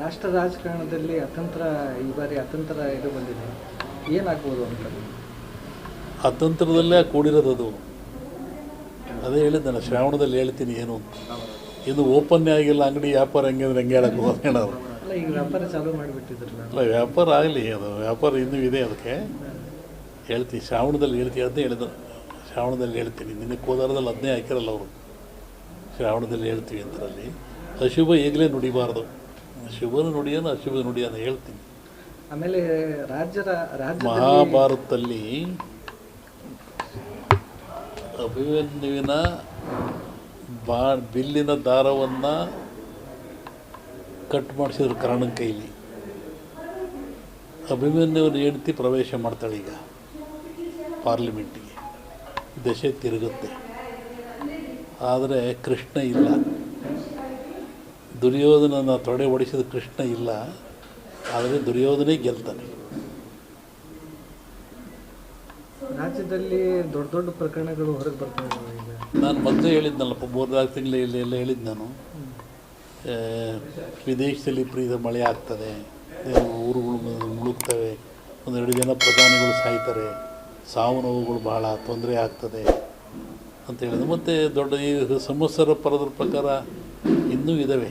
ರಾಷ್ಟ್ರ ರಾಜಕಾರಣದಲ್ಲಿ ಅತಂತ್ರ ಈ ಬಾರಿ ಅತಂತ್ರ ಇದು ಬಂದಿದೆ. ಏನಾಗ್ಬೋದು ಅಂತ ಅತಂತ್ರದಲ್ಲೇ ಕೂಡಿರೋದು ಅದು. ಅದೇ ಹೇಳಿದ್ದೆ ನಾನು ಶ್ರಾವಣದಲ್ಲಿ ಹೇಳ್ತೀನಿ ಏನು ಇದು ಓಪನ್ನೇ ಆಗಿಲ್ಲ ಅಂಗಡಿ ವ್ಯಾಪಾರ ಹೆಂಗೆ ಅಂದ್ರೆ ಹೆಂಗೆ ಹೇಳಕ್ಕೆ ಹೋಗೋಣ ಅವ್ರು ಅಲ್ಲ ಈಗ ವ್ಯಾಪಾರ ಚಾಲೂ ಮಾಡಿಬಿಟ್ಟಿದ್ರಲ್ಲ. ಅಲ್ಲ ವ್ಯಾಪಾರ ಆಗಲಿ ಅದು ವ್ಯಾಪಾರ ಇನ್ನೂ ಇದೆ ಅದಕ್ಕೆ. ಹೇಳ್ತೀನಿ ಶ್ರಾವಣದಲ್ಲಿ ಹೇಳ್ತೀನಿ ಅದನ್ನೇ ಹೇಳಿದ್ರು ಶ್ರಾವಣದಲ್ಲಿ ಹೇಳ್ತೀನಿ ನಿನ್ನೆ ಕೋಲಾರದಲ್ಲಿ ಅದನ್ನೇ ಹಾಕಿರಲ್ಲ ಅವರು. ಶ್ರಾವಣದಲ್ಲಿ ಹೇಳ್ತೀವಿ ಅಂತರಲ್ಲಿ ಅಶುಭ ಈಗಲೇ ನುಡಿಬಾರ್ದು. ಆ ಅಶುಭ ನುಡಿಯನ್ನು ಹೇಳ್ತೀನಿ. ಆಮೇಲೆ ರಾಜ್ಯದ ರಾಜ್ಯದಲ್ಲಿ ಮಹಾಭಾರತದಲ್ಲಿ ಅಭಿಮನ್ಯುವಿನ ಬಾ ಬಿಲ್ಲಿನ ದಾರವನ್ನು ಕಟ್ ಮಾಡಿಸಿದ್ರು ಕರ್ಣನ ಕೈಲಿ. ಅಭಿಮನ್ಯುವಿನ ಹೆಂಡತಿ ಪ್ರವೇಶ ಮಾಡ್ತಾಳೆ ಈಗ ಪಾರ್ಲಿಮೆಂಟಿಗೆ. ದಶೆ ತಿರುಗುತ್ತೆ. ಆದರೆ ಕೃಷ್ಣ ಇಲ್ಲ. ದುರ್ಯೋಧನನ ತೊಡೆ ಒಡಿಸಿದ ಕೃಷ್ಣ ಇಲ್ಲ ಆದರೆ ದುರ್ಯೋಧನೇ ಗೆಲ್ತಾನೆ. ರಾಜ್ಯದಲ್ಲಿ ದೊಡ್ಡ ದೊಡ್ಡ ಪ್ರಕರಣಗಳು ಹೊರಗೆ ಬರ್ತಾ ಇದ್ದಾವೆ ಈಗ? ನಾನು ಮೊದಲೇ ಹೇಳಿದ್ನಲ್ಲಪ್ಪ ಮೂರ್ನಾಲ್ಕು ತಿಂಗಳ ಇಲ್ಲಿ ಎಲ್ಲ ಹೇಳಿದ್ದು ನಾನು. ವಿದೇಶದಲ್ಲಿ ಪ್ರೀತ ಮಳೆ ಆಗ್ತದೆ ಊರುಗಳು ಮುಳುಗ್ತವೆ ಒಂದೆರಡು ಜನ ಪ್ರಧಾನಿಗಳು ಸಾಯ್ತಾರೆ ಸಾವು ನೋವುಗಳು ಭಾಳ ತೊಂದರೆ ಆಗ್ತದೆ ಅಂತ ಹೇಳಿದ್ರು. ಮತ್ತು ದೊಡ್ಡ ಈ ಸಂವತ್ಸರ ಪರದ್ರ ಪ್ರಕಾರ ಇನ್ನೂ ಇದ್ದಾವೆ